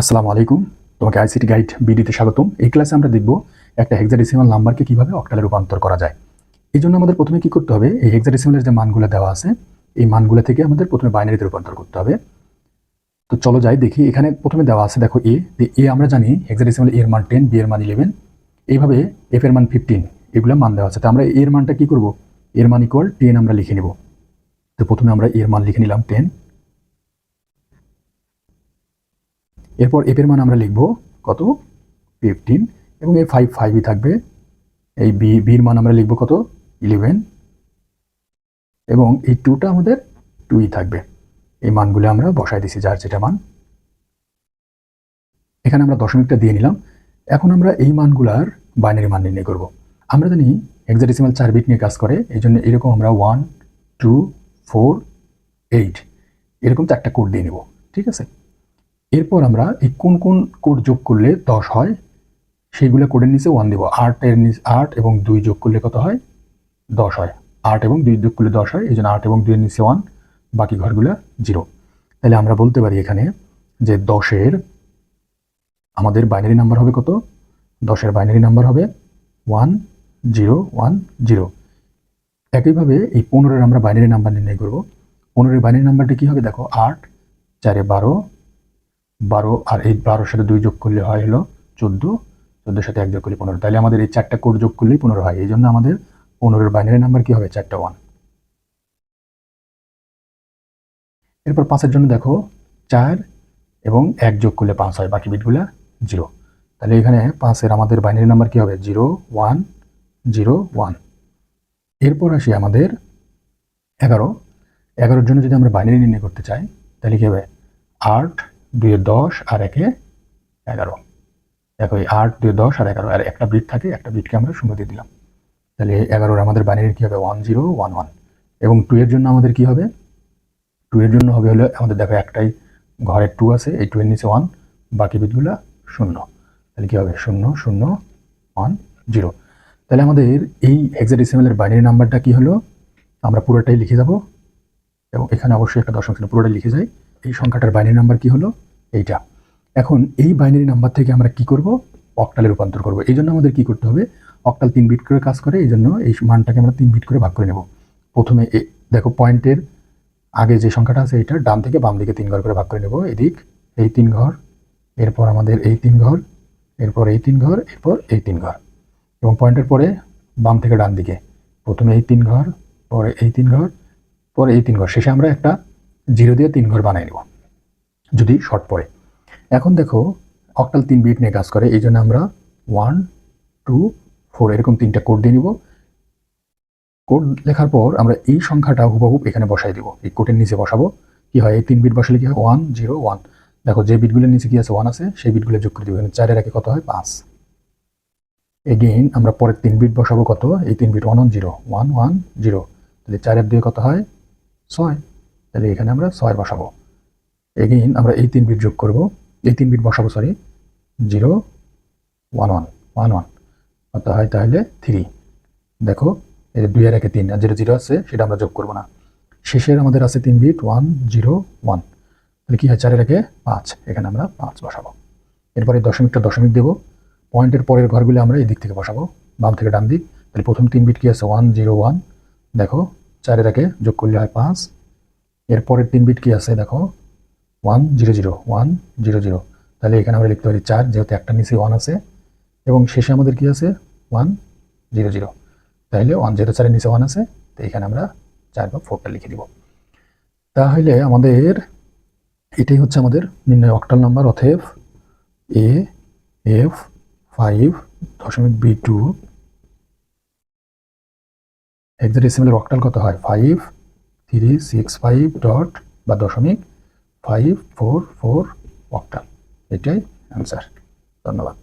আসসালামু আলাইকুম। তোমাকে আইসিটি গাইড বিডিতে স্বাগতম। এই ক্লাসে আমরা দেখব একটা হেক্সাডেসিমাল নাম্বারকে কীভাবে অক্টালে রূপান্তর করা যায়। এই জন্য আমাদের প্রথমে কি করতে হবে? এই হেক্সাডেসিমালের যে মানগুলো দেওয়া আছে, এই মানগুলো থেকে আমাদের প্রথমে বাইনারিতে রূপান্তর করতে হবে। তো চলো যাই, দেখি এখানে প্রথমে দেওয়া আছে, দেখো এ এ আমরা জানি হেক্সাডেসিমাল এর মান টেন বি এর মান ইলেভেন এইভাবে এফ এর মান ফিফটিন এগুলো মান দেওয়া আছে। তো আমরা এর মানটা কি করব? এর মান ইকুয়াল টেন আমরা লিখে নেব। তো প্রথমে আমরা এর মান লিখে নিলাম টেন এরপর এফ এর মান আমরা লিখব কত? ফিফটিন এবং এই ফাইভ ফাইভই থাকবে। এই বি বির মান আমরা লিখব কত? ইলেভেন এবং এই টুটা আমাদের টুই থাকবে। এই মানগুলো আমরা বসাই দিছি, যার যেটা মান। এখানে আমরা দশমিকটা দিয়ে নিলাম। এখন আমরা এই মানগুলার বাইনারি মান নির্ণয় করব। আমরা জানি হেক্সাডেসিমাল চার বিট নিয়ে কাজ করে, এই জন্য এরকম আমরা ওয়ান টু ফোর এইট এরকম চারটা কোড দিয়ে নেব। ঠিক আছে? এরপর আমরা এই কোন কোন কোড যোগ করলে দশ হয়, সেইগুলো কোডের নিচে ওয়ান দেবো। আটের নিচে আট এবং দুই যোগ করলে কত হয়? দশ হয়। আট এবং দুই যোগ করলে দশ হয়, এই জন্য আট এবং দুইয়ের নিচে ওয়ান বাকি ঘরগুলো জিরো তাহলে আমরা বলতে পারি এখানে যে দশের আমাদের বাইনারি নাম্বার হবে কত? দশের বাইনারি নাম্বার হবে ওয়ান জিরো ওয়ান জিরো একইভাবে এই পনেরোর আমরা বাইনারি নাম্বার নির্ণয় করব। পনেরোর বাইনারি নাম্বারটি কী হবে? দেখো, আট, চারে বারো বারো আর এই বারোর সাথে দুই যোগ করলে হয় হলো চোদ্দ। চোদ্দোর সাথে এক যোগ করলে পনেরো। তাহলে আমাদের এই চারটা কোড যোগ করলেই পনেরো হয়। এই জন্য আমাদের পনেরোর বাইনারি নাম্বার কি হবে? চারটা ওয়ান এরপর পাঁচের জন্য দেখো চার এবং এক যোগ করলে পাঁচ হয়, বাকি বিটগুলো জিরো তাহলে এখানে পাঁচের আমাদের বাইনারি নাম্বার কি হবে? জিরো ওয়ান জিরো ওয়ান এরপর আসি আমাদের এগারো। এগারোর জন্য যদি আমরা বাইনারি নির্ণয় করতে চাই, তাহলে কি হবে? আট দুয়ে দশ আর একে এগারো। দেখো এই আট দুয়ে দশ আর এগারো। আর একটা বিট থাকে, একটা বিটকে আমরা শূন্য দিয়ে দিলাম। তাহলে এগারোর আমাদের বাইনারির কী হবে? ওয়ান জিরো ওয়ান ওয়ান এবং টু এর জন্য আমাদের কি হবে? টু এর জন্য হবে হলো, আমাদের দেখো একটাই ঘরের টু আছে, এই টু এর নিচে ওয়ান বাকি বিটগুলো শূন্য। তাহলে কী হবে? শূন্য শূন্য ওয়ান জিরো তাহলে আমাদের এই হেক্সাডেসিমালের বাইনারি নাম্বারটা কি হলো? আমরা পুরোটাই লিখে যাব। এবং এখানে অবশ্যই একটা দশম ছিল পুরোটাই লিখে যাই। এই সংখ্যাটার বাইনারি নাম্বার কি হলো? এইটা। এখন এই বাইনারি নাম্বার থেকে আমরা কি করব? অক্টালে রূপান্তর করব। এই জন্য আমাদের কি করতে হবে? অক্টাল তিন বিট করে কাজ করে, এই জন্য এই মানটাকে আমরা তিন বিট করে ভাগ করে নেব। প্রথমে দেখো পয়েন্টের আগে যে সংখ্যাটা আছে এটা ডান থেকে বাম দিকে তিন ঘর করে ভাগ করে নেব। এদিক এই তিন ঘর, এরপর আমাদের এই তিন ঘর, এরপর এই তিন ঘর, এরপর এই তিন ঘর। এবং পয়েন্টের পরে বাম থেকে ডান দিকে। প্রথমে এই তিন ঘর, পরে এই তিন ঘর, পরে এই তিন ঘর। শেষে আমরা একটা জিরো দিয়ে তিন ঘর বানিয়ে নেব, যদি শর্ট পড়ে। এখন দেখো অক্টাল তিন বিট নিয়ে কাজ করে, এই জন্য আমরা ওয়ান টু ফোর এরকম তিনটা কোড দিয়ে নিব। কোড লেখার পর আমরা এই সংখ্যাটা হুবহুব এখানে বসাই দিব, এই কোডের নিচে বসাবো। কি হয়, এই তিন বিট বসালে কি হয়? ওয়ান জিরো ওয়ান দেখো, যে বিটগুলোর নিচে কি আছে? ওয়ান আছে, সেই বিটগুলো যোগ করে দিব, এখানে চারের একে কত হয়? পাঁচ। এগেইন আমরা পরের তিন বিট বসাবো কত? এই তিন bit one one zero one one zero তাহলে চারের দিয়ে কত হয়? ছয়। তাহলে এখানে আমরা ছয় বসাবো। এগেইন আমরা এই তিন বিট যোগ করব। এই তিন বিট বসাবো sorry zero one one one one কত হয় তাহলে থ্রি দেখো, এই দুই আর একে তিন, আর যেটা জিরো আছে, সেটা আমরা যোগ করব না। শেষের আমাদের আছে তিন বিট ওয়ান জিরো ওয়ান তাহলে কী হয়, চারের একে পাঁচ। এখানে আমরা পাঁচ বসাবো। এরপরে দশমিকটা দশমিক দেবো। পয়েন্টের পরের ঘরগুলো আমরা এই দিক থেকে বসাবো, বাম থেকে ডান দিক। তাহলে প্রথম তিন বিট কি আছে? ওয়ান জিরো ওয়ান দেখো, চারের একে যোগ করলে হয় পাঁচ। এরপরের তিন বিট কি আছে দেখো? One zero zero one zero zero তাহলে এখানে আমরা লিখতে পারি চার, যেহেতু একটা নিচে ওয়ান আছে। এবং শেষে আমাদের কি আছে? ওয়ান জিরো জিরো তাহলে ওয়ান জিরো চারের নিচে ওয়ান আছে, তো এখানে আমরা চার বা ফোরটা লিখে দিব। তাহলে আমাদের এটাই হচ্ছে আমাদের নির্ণয় অক্টাল নাম্বার অথেব এ এফ ফাইভ দশমিক বি টু হেক্সাডেসিমালের অক্টাল কত হয়? Five three six five dot বা দশমিক ফাইভ ফোর ফোর অক্টাল এটাই অ্যান্সার ধন্যবাদ।